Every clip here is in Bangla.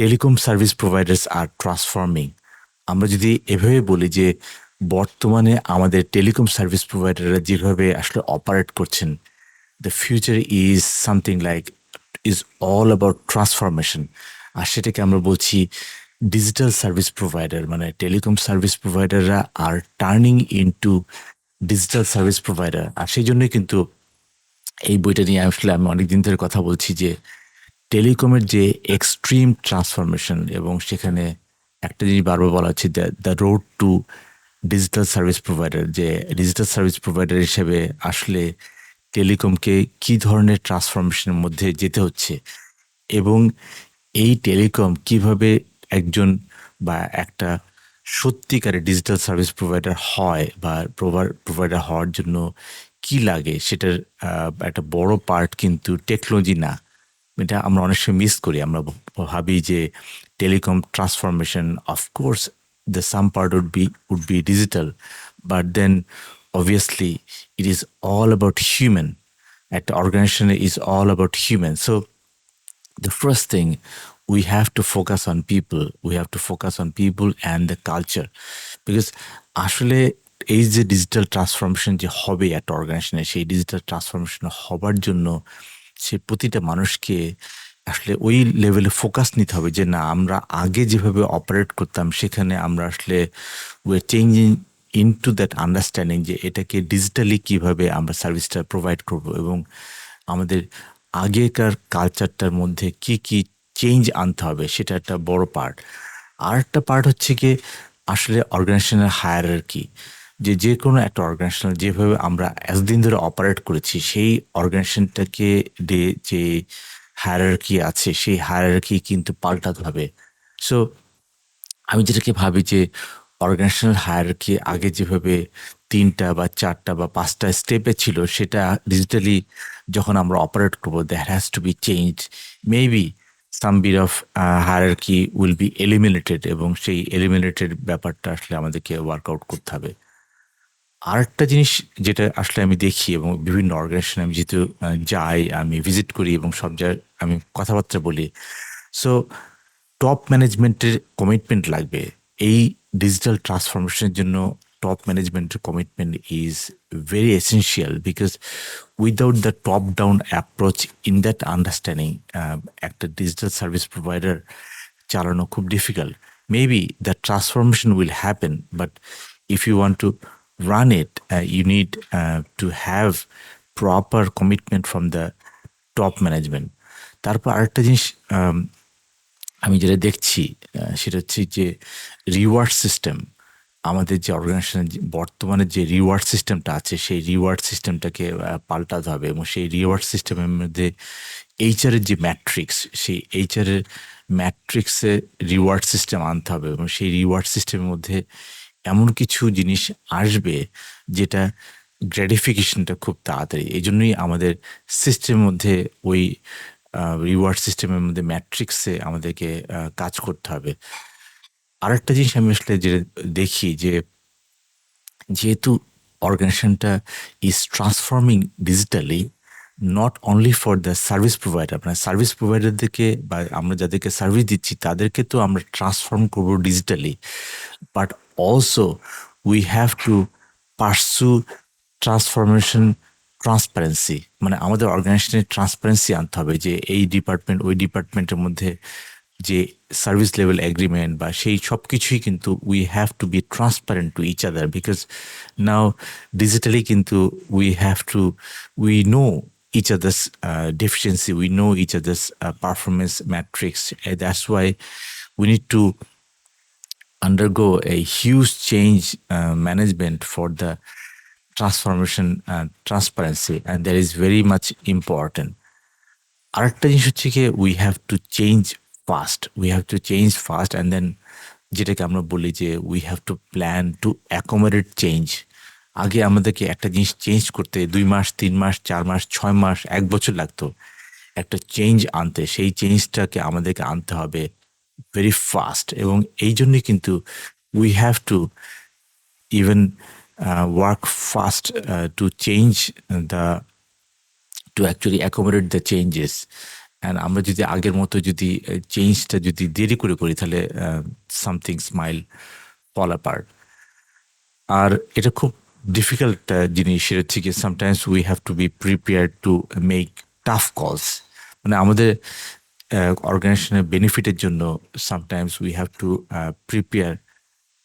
টেলিকম সার্ভিস প্রোভাইডার্স আর ট্রান্সফর্মিং আমরা যদি এভাবে বলি যে বর্তমানে আমাদের টেলিকম সার্ভিস প্রোভাইডাররা যেভাবে আসলে অপারেট করছেন the future is something like is all about transformation আর সেটাকে আমরা বলছি ডিজিটাল সার্ভিস প্রোভাইডার মানে টেলিকম সার্ভিস প্রোভাইডাররা আর turning into digital service provider আর সেই জন্যই কিন্তু এই বইটা নিয়ে আসলে আমি অনেক দিন ধরে কথা বলছি যে টেলিকমের যে এক্সট্রিম ট্রান্সফরমেশন এবং সেখানে একটা জিনিস বারবার বলা হচ্ছে, the road to digital service provider, যে ডিজিটাল সার্ভিস প্রোভাইডার হিসেবে আসলে টেলিকমকে কি ধরনের ট্রান্সফরমেশনের মধ্যে যেতে হচ্ছে এবং এই টেলিকম কীভাবে একজন বা একটা সত্যিকারের ডিজিটাল সার্ভিস প্রোভাইডার হয় বা প্রোভাইডার হওয়ার জন্য কি লাগে সেটার একটা বড় পার্ট কিন্তু টেকনোলজি না। এটা আমরা অনেক সময় মিস করি। আমরা ভাবি যে telecom transformation of course the some part would be would be digital but then obviously it is all about human একটা organization is all about human so the first thing we have to focus on people we have to focus on people and the culture because আসলে এই যে ডিজিটাল ট্রান্সফরমেশন যে হবে একটা অর্গানাইজেশনে সেই ডিজিটাল ট্রান্সফরমেশন হবার জন্য সে প্রতিটা মানুষকে আসলে ওই লেভেলে ফোকাস নিতে হবে যে, না, আমরা আগে যেভাবে অপারেট করতাম, সেখানে আমরা আসলে way changing in to that understanding যে, এটাকে ডিজিটালি কীভাবে আমরা সার্ভিসটা প্রোভাইড করব এবং আমাদের আগেকার কালচারটার মধ্যে কি কি চেঞ্জ আনতে হবে, সেটা একটা বড় পার্ট আর একটা পার্ট হচ্ছে কি আসলে অর্গানাইজেশনের হায়ার কি যে যে কোনো একটা অর্গানাইজেশন যেভাবে আমরা এতদিন ধরে অপারেট করেছি, সেই অর্গানাইজেশনটাকে যে হায়ারার্কি আছে, সেই হায়ারার্কি কিন্তু পাল্টাতে হবে। সো আমি যেটাকে ভাবি যে অর্গানাইজেশনাল হায়ারার্কি আগে যেভাবে তিনটা বা চারটা বা পাঁচটা স্টেপে ছিল, সেটা ডিজিটালি যখন আমরা অপারেট করব that has to be change maybe some bit of hierarchy will be eliminated এবং সেই এলিমিনেটেড ব্যাপারটা আসলে আমাদেরকে ওয়ার্কআউট করতে হবে। আরেকটা জিনিস যেটা আসলে আমি দেখি এবং বিভিন্ন অর্গানাইজেশন আমি যেহেতু যাই, আমি ভিজিট করি এবং সব জায়গায় আমি কথাবার্তা বলি। সো টপ ম্যানেজমেন্টের কমিটমেন্ট লাগবে। এই ডিজিটাল ট্রান্সফরমেশনের জন্য টপ ম্যানেজমেন্টের commitment is very essential because without the top down approach in that understanding একটা ডিজিটাল সার্ভিস প্রোভাইডার চালানো খুব difficult maybe the transformation will happen but if you want to run it, uh, you need uh, to have proper commitment from the top management. তারপর আরেকটা জিনিস আমি যেটা দেখছি সেটা হচ্ছে যে রিওয়ার্ড সিস্টেম আমাদের যে অর্গানাইজেশন বর্তমানে যে রিওয়ার্ড সিস্টেমটা আছে সেই রিওয়ার্ড সিস্টেমটাকে পাল্টাতে হবে এবং সেই রিওয়ার্ড সিস্টেমের মধ্যে এইচআরের যে ম্যাট্রিক্স সেই এইচআরের ম্যাট্রিক্সে রিওয়ার্ড সিস্টেম আনতে হবে এবং সেই রিওয়ার্ড সিস্টেমের মধ্যে এমন কিছু জিনিস আসবে যেটা গ্র্যাটিফিকেশনটা খুব তাড়াতাড়ি। এই জন্যই আমাদের সিস্টেমের মধ্যে ওই রিওয়ার্ড সিস্টেমের মধ্যে ম্যাট্রিক্সে আমাদেরকে কাজ করতে হবে। আরেকটা জিনিস আমি আসলে যেটা দেখি যে, যেহেতু অর্গানাইজেশনটা is transforming digitally not only for the service provider মানে সার্ভিস প্রোভাইডারদেরকে বা আমরা যাদেরকে সার্ভিস দিচ্ছি, তাদেরকে তো আমরা ট্রান্সফর্ম করব digitally but also we have to pursue transformation transparency মানে আমাদের অর্গানাইজেশনের ট্রান্সপারেন্সি আনতে হবে যে এই ডিপার্টমেন্ট ওই ডিপার্টমেন্টের মধ্যে যে সার্ভিস লেভেল এগ্রিমেন্ট বা সেই সব কিছুই কিন্তু we have to be transparent to each other because now digitally কিন্তু we have to we know each others uh, we know know others performance matrix that's why we need to undergo a huge change uh, management for the transformation and transparency and that is very much important. আরেকটা জিনিস হচ্ছে কি we have to change fast we have to change fast and then যেটাকে আমরা বলি যে we have to plan to accommodate change আগে আমাদেরকে একটা জিনিস চেঞ্জ করতে দুই মাস তিন মাস চার মাস ছয় মাস এক বছর লাগতো। একটা চেঞ্জ আনতে সেই চেঞ্জটাকে আমাদেরকে আনতে হবে। ভেরি ফাস্ট এবং এই জন্যই কিন্তু we have to even work fast to change the to actually accommodate the changes and আমরা যদি আগের মতো যদি চেঞ্জটা যদি দেরি করে করি, তাহলে সামথিং স্মাইল ফল অ্যাপার্ট আর এটা খুব ডিফিকাল্ট জিনিস। সেটা হচ্ছে কি sometimes we have to be prepare to make tough calls মানে আমাদের অর্গানাইজেশনের বেনিফিটের জন্য sometimes we have to prepare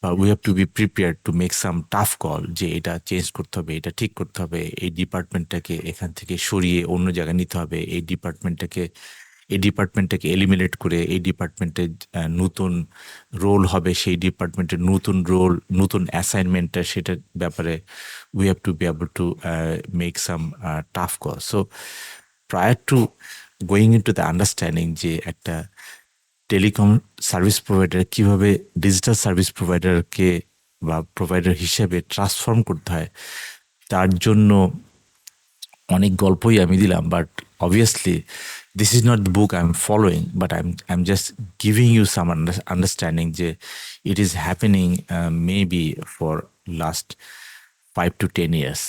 বা we have to be prepare to make some tough call যে এটা চেঞ্জ করতে হবে, এটা ঠিক করতে হবে, এই ডিপার্টমেন্টটাকে এখান থেকে সরিয়ে অন্য জায়গায় নিতে হবে, এই ডিপার্টমেন্টটাকে এই ডিপার্টমেন্টটাকে এলিমিনেট করে এই ডিপার্টমেন্টের নতুন রোল হবে, সেই ডিপার্টমেন্টের নতুন রোল নতুন অ্যাসাইনমেন্টটা সেটার ব্যাপারে we have to be able to make some tough call so prior to going in to the understanding যে একটা টেলিকম সার্ভিস প্রোভাইডার কীভাবে ডিজিটাল সার্ভিস প্রোভাইডারকে বা প্রোভাইডার হিসেবে ট্রান্সফর্ম করতে হয়, তার জন্য অনেক গল্পই আমি দিলাম but obviously this is not the book I am following but I am I am just giving you some understanding যে it is happening maybe for last five to ten years